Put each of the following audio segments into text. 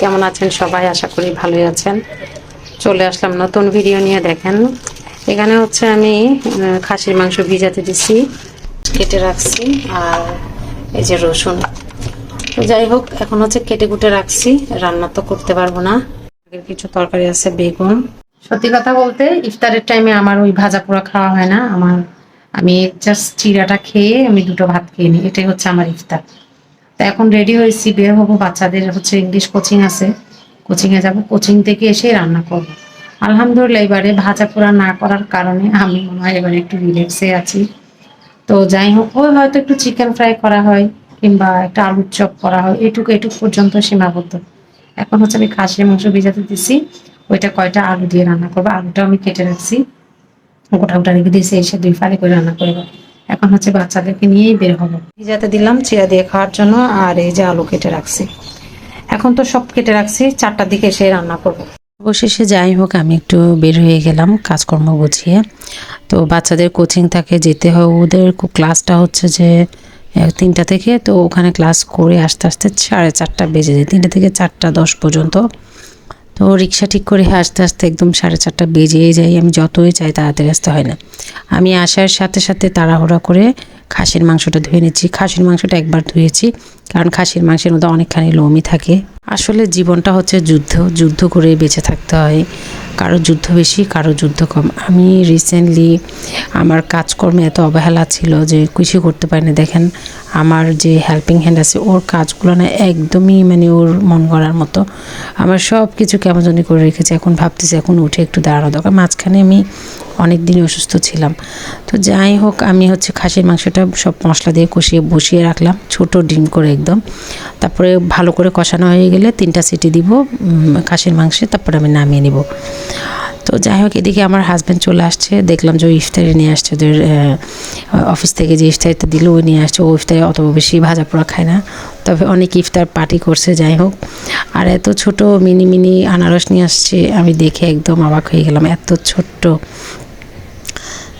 কেমন আছেন সবাই? আশা করি ভালোই আছেন। চলে আসলাম নতুন ভিডিও নিয়ে, দেখেন। এখানে হচ্ছে আমি খাসির মাংস ভিজাতে দিছি, কেটে রাখছি, আর এই যে রসুন। যাই হোক, এখন হচ্ছে কেটে কুটে রাখছি, রান্না তো করতে পারব না। আগের কিছু তরকারি আছে, বেগুন। সত্যি কথা বলতে, ইফতারের টাইমে আমার ওই ভাজা পোড়া খাওয়া হয় না। আমার, আমি জাস্ট চিরাটা খেয়ে আমি দুটো ভাত খেয়ে নিই, এটাই হচ্ছে আমার ইফতার। তা এখন রেডি হয়েছি, বের হব, বাচ্চাদের হচ্ছে ইংলিশ কোচিং আছে। কোচিংয়ে যাব কোচিং থেকে এসে রান্না করব। আলহামদুলিল্লাহ, এবারে ভাজা পোড়া না করার কারণে আমি মনে হয় এবারে একটু রিল্যাক্সে আছি। তো যাই হোক ওই হয়তো একটু চিকেন ফ্রাই করা হয় কিংবা একটা আলুর চপ করা হয়, এটুকু এটুকু পর্যন্ত সীমাবদ্ধ। এখন হচ্ছে আমি খাসির মাংস ভিজাতে দিছি, ওইটা কয়টা আলু দিয়ে রান্না করব, আলুটাও আমি কেটে রাখছি। গোটা গোটা রেখে দিয়েছি, এসে দুই ফালি করে রান্না করব এখন হচ্ছে বাচ্চাদেরকে নিয়েই বের হব। ভিজাতে দিলাম, চিরা দিয়ে খাওয়ার জন্য, আর এই যে আলু কেটে রাখছি। এখন তো সব কেটে রাখছি, চারটার দিকে এসে রান্না করব। অবশেষে যাই হোক, আমি একটু বের হয়ে গেলাম, কাজকর্ম গুছিয়ে। তো বাচ্চাদের কোচিং থাকে, যেতে হয়। ওদের ক্লাসটা হচ্ছে যে তিনটা থেকে, তো ওখানে ক্লাস করে আস্তে আস্তে সাড়ে চারটা বেজে যায়। তিনটা থেকে চারটা, দশ পর্যন্ত। তো রিক্সা ঠিক করে আস্তে আস্তে একদম সাড়ে চারটা বেজেই যাই আমি যতই চাই তাড়াতাড়ি আসতে হয় না। আমি আসার সাথে সাথে তাড়াহুড়া করে খাসির মাংসটা ধুয়ে নিচ্ছি। খাসির মাংসটা একবার ধুয়েছি, কারণ খাসির মাংসের মধ্যে অনেকখানি লোমই থাকে। আসলে জীবনটা হচ্ছে যুদ্ধ। যুদ্ধ করে বেঁচে থাকতে হয়। কারও যুদ্ধ বেশি, কারও যুদ্ধ কম। আমি রিসেন্টলি আমার কাজকর্মে এত অবহেলা ছিল যে কিছু করতে পারি না দেখেন আমার যে হেল্পিং হ্যান্ড আছে, ওর কাজগুলো না একদমই মানে ওর মন গড়ার মতো। আমার সব কিছু কেমন জানি করে রেখেছে, এখন ভাবতেছি এখন উঠে একটু দাঁড়ানো দরকার। মাঝখানে আমি অনেক দিনই অসুস্থ ছিলাম। তো যাই হোক, আমি হচ্ছে খাসির মাংসটা সব মশলা দিয়ে কষিয়ে বসিয়ে রাখলাম, ছোট ডিম করে একদম। তারপরে ভালো করে কষানো হয়ে গেলে তিনটা সিটি দিব খাসির মাংসে, তারপরে আমি নামিয়ে নিব। তো যাই হোক, এদিকে আমার হাজব্যান্ড চলে আসছে। দেখলাম যে ইফতারি নিয়ে আসছে ওদের অফিস থেকে যে ইফতারিটা দিল ওই নিয়ে আসছে। ও ইফতারি অত বেশি ভাজা পোড়া খায় না। তবে অনেক ইফতার পার্টি করছে, যাই হোক। আর এত ছোট, মিনি মিনি আনারস নিয়ে আসছে, আমি দেখে একদম অবাক হয়ে গেলাম। এত ছোট্ট।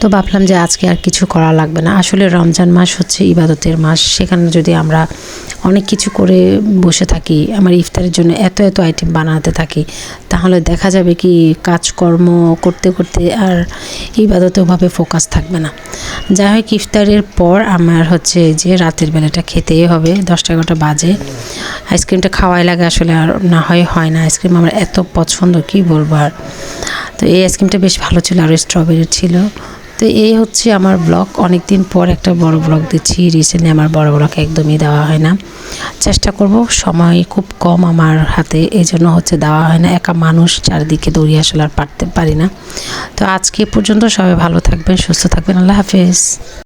তো ভাবলাম যে আজকে আর কিছু করা লাগবে না। আসলে রমজান মাস হচ্ছে ইবাদতের মাস। সেখানে যদি আমরা অনেক কিছু করে বসে থাকি, আমার ইফতারের জন্য এত এত আইটেম বানাতে থাকি, তাহলে দেখা যাবে কি কাজকর্ম করতে করতে আর ইবাদতে ওভাবে ফোকাস থাকবে না। যাই হোক, ইফতারের পর আমার হচ্ছে যে রাতের বেলাটা খেতেই হবে, দশটা এগারোটা বাজে। আইসক্রিমটা খাওয়াই লাগে আসলে আর না হয় হয় না। আইসক্রিম আমার এত পছন্দ, কি বলব আর। তো এই আইসক্রিমটা বেশ ভালো ছিল, আর স্ট্রবেরি ছিল। তো এই হচ্ছে আমার ব্লগ অনেক দিন পর একটা বড় ব্লগ দিচ্ছি। রিসেন্টলি আমার বড় ব্লগ একদমই দেওয়া হয় না। চেষ্টা করব, সময় খুব কম আমার হাতে এই জন্য হচ্ছে দেওয়া হয় না। একা মানুষ চারিদিকে দৌড়িয়ে আসলে আর পারতে পারি না। তো আজকে পর্যন্ত সবাই ভালো থাকবেন, সুস্থ থাকবেন। আল্লাহ হাফেজ।